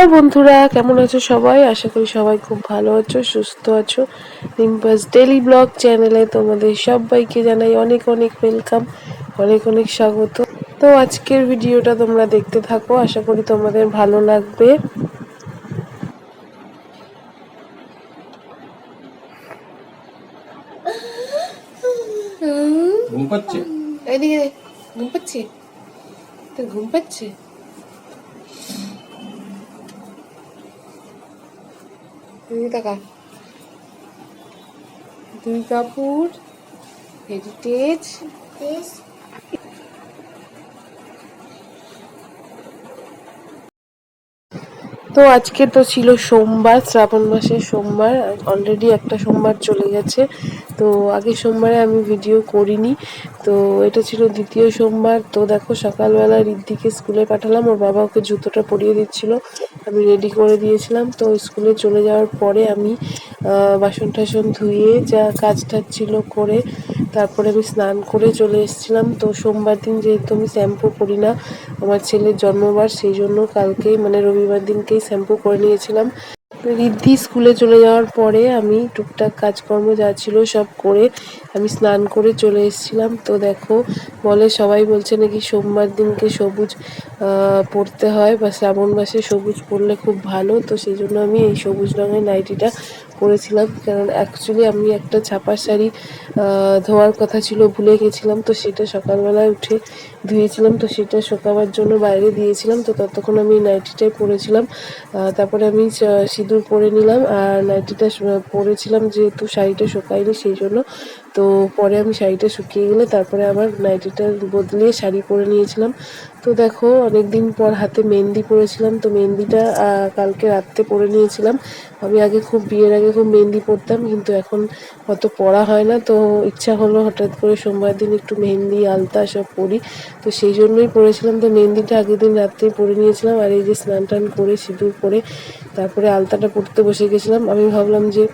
Hello বন্ধুরা কেমন আছো সবাই? আশা করি সবাই খুব ভালো আছো সুস্থ আছো। রিম্পাস ডেলি ব্লগ চ্যানেলে তোমাদের সবাইকে জানাই অনেক অনেক ওয়েলকাম অনেক অনেক স্বাগত। তো আজকের ভিডিওটা তোমরা দেখতে থাকো আশা করি তোমাদের ভালো লাগবে। ঘুম পাচ্ছে? এদিকে ঘুম পাচ্ছে? তোর ঘুম পাচ্ছে? দুর্গাপুর হেরিটেজ তো আজকে তো ছিল সোমবার শ্রাবণ মাসের সোমবার অলরেডি একটা সোমবার চলে গেছে। তো আগের সোমবারে আমি ভিডিও করিনি। তো এটা ছিল দ্বিতীয় সোমবার। তো দেখো, সকালবেলা রিদ্ধিকে স্কুলে পাঠালাম। ওর বাবা ওকে জুতোটা পরিয়ে দিচ্ছিল। আমি রেডি করে দিয়েছিলাম। তো স্কুলে চলে যাওয়ার পরে আমি বাসন টাসন ধুয়ে যা কাজ টাজ ছিল করে তারপরে আমি স্নান করে চলে এসেছিলাম। তো সোমবার দিন যেহেতু আমি শ্যাম্পু করি না, আমার ছেলের জন্মবার, সেই জন্য কালকেই মানে রবিবার দিনকেই শ্যাম্পু করে নিয়েছিলাম। রিদ্ধি স্কুলে চলে যাওয়ার পরে আমি টুকটাক কাজকর্ম যা ছিল সব করে আমি স্নান করে চলে এসেছিলাম। তো দেখো বলে সবাই বলছে নাকি সোমবার দিনকে সবুজ পরতে হয় বা শ্রাবণ মাসে সবুজ পরলে খুব ভালো। তো সেই জন্য আমি এই সবুজ রঙের নাইটিটা পরেছিলাম, কারণ অ্যাকচুয়ালি আমি একটা ছাপা শাড়ি ধোয়ার কথা ছিল, ভুলে গেছিলাম, তো সেটা সকালবেলায় উঠে ধুয়েছিলাম, তো সেটা শোকাবার জন্য বাইরে দিয়েছিলাম, তো ততক্ষণ আমি নাইটিটাই পরেছিলাম। তারপরে আমি সিঁদুর পরে নিলাম, আর নাইটিটা পরেছিলাম যেহেতু শাড়িটা শোকায়নি, সেই জন্য তো পরে আমি শাড়িটা শুকিয়ে গেলে তারপরে আবার নাইটিটা বদলে শাড়ি পরে নিয়েছিলাম। তো দেখো অনেক দিন পর হাতে মেহেন্দি পরেছিলাম। তো মেহেন্দিটা কালকে রাত্রে পরে নিয়েছিলাম। আমি আগে খুব, বিয়ের আগে খুব মেহেন্দি পরতাম, কিন্তু এখন অত পরা হয় না। তো ইচ্ছা হলো হঠাৎ করে সোমবার দিন একটু মেহেন্দি, আলতা সব পরি। তো সেই জন্যই পরেছিলাম। তো মেহেন্দিটা আগের দিন রাত্রেই পরে নিয়েছিলাম। আর এই যে স্নান টান করে, সিঁদুর পরে তারপরে আলতাটা পরতে বসে গেছিলাম। আমি ভাবলাম যে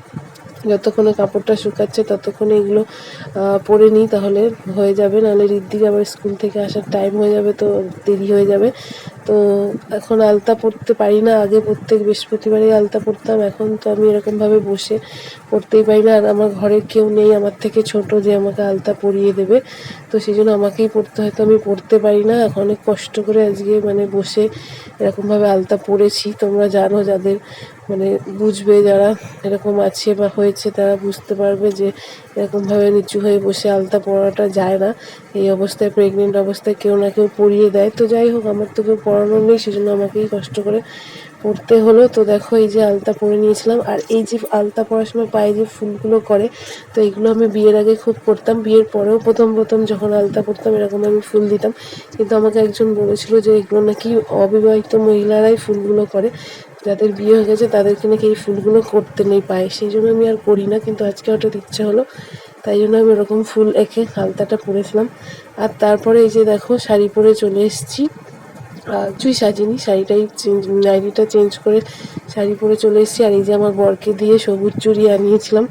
যতক্ষণে কাপড়টা শুকাচ্ছে ততক্ষণে এগুলো পরে নিই, তাহলে হয়ে যাবে। নাহলে ঋদ্ধিক আবার স্কুল থেকে আসার টাইম হয়ে যাবে, তো দেরি হয়ে যাবে। তো এখন আলতা পরতে পারি না। আগে প্রত্যেক বৃহস্পতিবারই আলতা পরতাম, এখন তো আমি এরকমভাবে বসে পরতেই পারি না। আর আমার ঘরে কেউ নেই, আমার থেকে ছোট যে আমাকে আলতা পরিয়ে দেবে, তো সেই জন্য আমাকেই পরতে হয়তো আমি পরতে পারি না। এখন অনেক কষ্ট করে আজকে মানে বসে এরকমভাবে আলতা পরেছি। তোমরা জানো যাদের মানে বুঝবে যারা এরকম আছে বা হয়েছে, তারা বুঝতে পারবে যে এরকমভাবে নিচু হয়ে বসে আলতা পরাটা যায় না। এই অবস্থায় প্রেগনেন্ট অবস্থায় কেউ না কেউ পরিয়ে দেয়। তো যাই হোক, আমার তো কেউ পড়ানোর নেই, সেজন্য আমাকেই কষ্ট করে পড়তে হলো। তো দেখো, এই যে আলতা পরে নিয়েছিলাম, আর এই যে আলতা পরার সময় পায়ে যে ফুলগুলো করে, তো এগুলো আমি বিয়ের আগে খুব করতাম। বিয়ের পরেও প্রথম প্রথম যখন আলতা পরতাম, এরকম আমি ফুল দিতাম। কিন্তু আমাকে একজন বলেছিল যে এগুলো নাকি অবিবাহিত মহিলারাই ফুলগুলো করে। যাদের বিয়ে হয়ে গেছে, তাদেরকে নাকি এই ফুলগুলো করতে নেই পায়। সেই জন্য আমি আর করি না, কিন্তু আজকে হঠাৎ ইচ্ছে হলো। তাই জন্য আমি ওরকম ফুল এঁকে আলতাটা পরেছিলাম। আর তারপরে এই যে দেখো, শাড়ি পরে চলে এসেছি। কিছুই সাজিনি, শাড়িটাই চেঞ্জ, নাইটিটা চেঞ্জ করে শাড়ি পরে চলে এসেছি। আর এই যে আমার বরকে দিয়ে সবুজ চুড়ি আনিয়েছিলাম।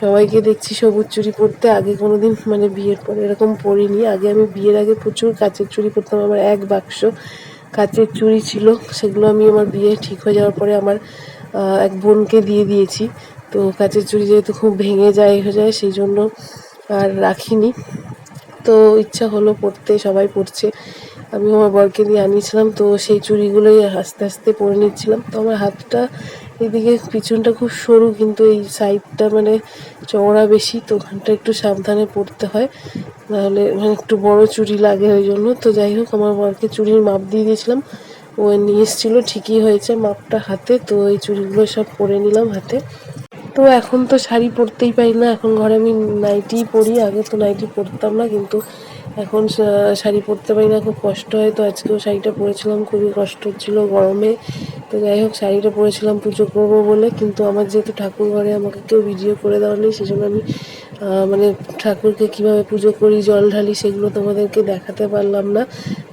সবাইকে দেখছি সবুজ চুড়ি পরতে। আগে কোনো দিন মানে বিয়ের পরে এরকম পরিনি। আগে আমি বিয়ের আগে প্রচুর কাচের চুড়ি পরতাম, আমার এক বাক্স। কাচের চুড়ি ছিল, সেগুলো আমি আমার বিয়ে ঠিক হয়ে যাওয়ার পরে আমার এক বোনকে দিয়ে দিয়েছি। তো কাচের চুড়ি যেহেতু খুব ভেঙে যায়, হয়ে যায়, সেই জন্য আর রাখিনি। তো ইচ্ছা হলো পড়তে, সবাই পড়ছে। আমি আমার বরকে দিয়ে আনিয়েছিলাম, তো সেই চুড়িগুলোই আস্তে আস্তে পরে নিচ্ছিলাম। তো আমার হাতটা এদিকে পিছনটা খুব সরু, কিন্তু এই সাইডটা মানে চওড়া বেশি, তো ওখানটা একটু সাবধানে পড়তে হয়। নাহলে মানে একটু বড় চুড়ি লাগে ওই জন্য। তো যাই হোক, আমার বরকে চুড়ির মাপ দিয়ে দিয়েছিলাম। ও নিয়ে এসেছিল, ঠিকই হয়েছে মাপটা হাতে। তো এই চুড়িগুলো সব পরে নিলাম হাতে। তো এখন তো শাড়ি পরতেই পারি না। এখন ঘরে আমি নাইটিই পরি। আগে তো নাইটি পরতাম না, কিন্তু এখন শাড়ি পরতে পারি না। খুব কষ্ট হয়। তো আজকেও শাড়িটা পরেছিলাম। খুবই কষ্ট হচ্ছিল গরমে। তো যাই হোক শাড়িটা পরেছিলাম পুজো করব বলে। কিন্তু আমার যেহেতু ঠাকুর ঘরে আমাকে কেউ ভিডিও করে দেওয়া নেই সেজন্য আমি মানে ঠাকুরকে কীভাবে পুজো করি জল ঢালি সেগুলো তোমাদেরকে দেখাতে পারলাম না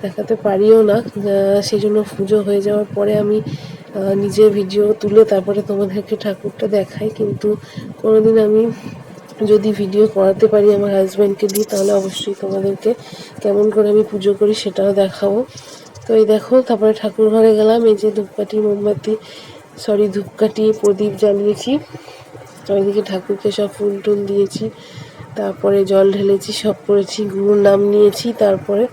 দেখাতে পারিও না। আহ, সেই জন্য পুজো হয়ে যাওয়ার পরে আমি নিজে ভিডিও তুলে তারপরে তোমাদেরকে ঠাকুরটা দেখাই। কিন্তু কোনোদিন আমি যদি ভিডিও করাতে পারি আমার হাজব্যান্ডকে দিয়ে তাহলে অবশ্যই তোমাদেরকে কেমন করে আমি পুজো করি সেটাও দেখাবো। তো এই দেখো, তারপরে ঠাকুর ঘরে গেলাম। এই যে ধূপকাঠি, মোমবাতি সরি ধূপকাঠি, প্রদীপ জ্বালিয়েছি। ওইদিকে ঠাকুরকে সব ফুল টুল দিয়েছি। তারপরে জল ঢেলেছি, সব করেছি, গুরুর নাম নিয়েছি। তারপরে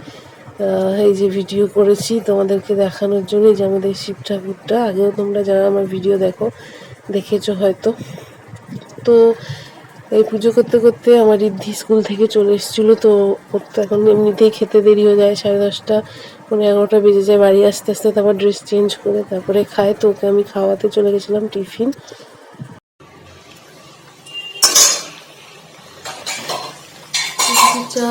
এই যে ভিডিও করেছি তোমাদেরকে দেখানোর জন্য। যে আমাদের শিব ঠাকুরটা, আগেও তোমরা যারা আমার ভিডিও দেখো, দেখেছ হয়তো। তো এই পুজো করতে করতে আমার রিদ্ধি স্কুল থেকে চলে এসেছিল তো ওর তো এখন এমনিতেই খেতে দেরি হয়ে যায় সাড়ে দশটা পনেরো এগারোটা বেজে যায় বাড়ি আসতে আসতে তারপর ড্রেস চেঞ্জ করে তারপরে খায় তো ওকে আমি খাওয়াতে চলে গেছিলাম টিফিন। চা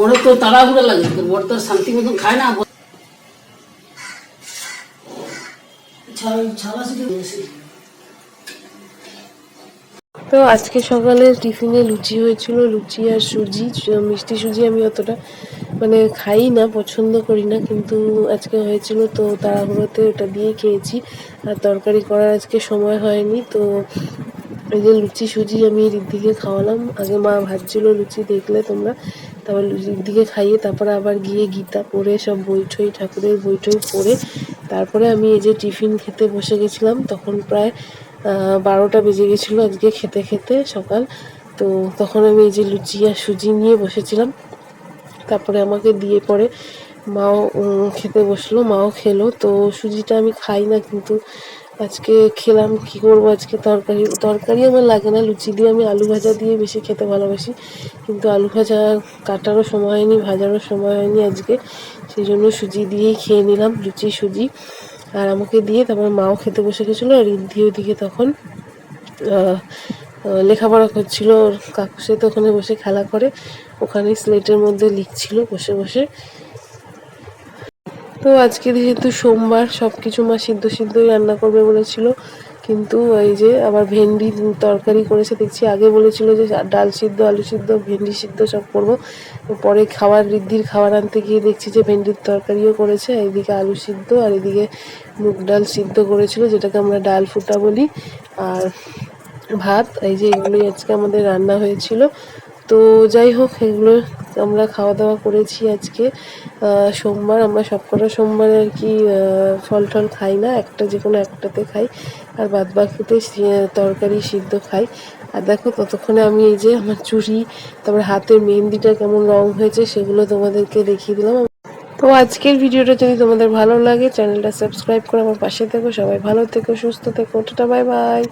বড় তো তাড়াহুড়ো লাগে তোর বড় তো শান্তি মতন খায় না তো আজকে সকালে টিফিনে লুচি হয়েছিল, লুচি আর সুজি মিষ্টি সুজি আমি অতটা মানে খাই না, পছন্দ করি না, কিন্তু আজকে হয়েছিল, তো তাড়াহুড়োতে ওটা দিয়ে খেয়েছি। আর তরকারি করার আজকে সময় হয়নি, তো এই যে লুচি, সুজি আমি রিদ্ধিকে খাওয়ালাম। আগে মা ভাজছিল লুচি, দেখলে তোমরা। তারপর রিদ্ধিকে খাইয়ে তারপরে আবার গিয়ে গীতা পড়ে, সব বই ঠই ঠাকুরের বই টই পড়ে। তারপরে আমি এই যে টিফিন খেতে বসে গেছিলাম, তখন প্রায় বারোটা বেজে গেছিল আজকে খেতে খেতে সকাল। তো তখন আমি এই যে লুচি আর সুজি নিয়ে বসেছিলাম। তারপরে আমাকে দিয়ে পরে মাও খেতে বসল, মাও খেলো। তো সুজিটা আমি খাই না কিন্তু আজকে খেলাম, কি করব আজকে? তরকারি তরকারি আমার লাগে না, লুচি দিয়ে আমি আলু ভাজা দিয়ে বেশি খেতে ভালোবাসি। কিন্তু আলু ভাজা কাটারও সময় হয়নি, ভাজারও সময় হয়নি আজকে। সেই জন্য সুজি দিয়েই খেয়ে নিলাম, লুচি, সুজি। আর আমাকে দিয়ে তারপর মাও খেতে বসে গেছিল, আর রিদ্ধি ওদিকে তখন লেখাপড়া করছিল, ওর কাকুর তো ওখানে বসে খেলা করে। ওখানে স্লেটের মধ্যে লিখছিল, বসে বসে। তো আজকে যেহেতু সোমবার সব কিছু মা সিদ্ধ সিদ্ধই রান্না করবে বলেছিল। কিন্তু এই যে আবার ভেন্ডি তরকারি করেছে, দেখছি আগে বলেছিল যে ডাল সিদ্ধ, আলু সিদ্ধ, ভেন্ডি সিদ্ধ সব করব। পরে খাবার ঋদ্ধির খাবার আনতে গিয়ে দেখছি যে ভেন্ডির তরকারিও করেছে। এইদিকে আলু সিদ্ধ আর এদিকে মুগ ডাল সিদ্ধ করেছিল, যেটাকে আমরা ডাল ফুটা বলি। আর ভাত, এই যে এগুলোই আজকে আমাদের রান্না হয়েছিল। তো যাই হোক, এগুলো আমরা খাওয়া দাওয়া করেছি আজকে। সোমবার, আমরা সবকটা সোমবার আর কি ফল টল খাই না, একটা যে কোনো একটাতে খাই। আর বাদ বাকিতে তরকারি সিদ্ধ খাই। আর দেখো, ততক্ষণে আমি এই যে আমার চুড়ি, তারপর হাতের মেহেন্দিটা কেমন রং হয়েছে সেগুলো তোমাদেরকে দেখিয়ে দিলাম। তো আজকের ভিডিওটা যদি তোমাদের ভালো লাগে, চ্যানেলটা সাবস্ক্রাইব করে আমার পাশে থেকো। সবাই ভালো থেকো, সুস্থ থেকো। Tata, bye bye.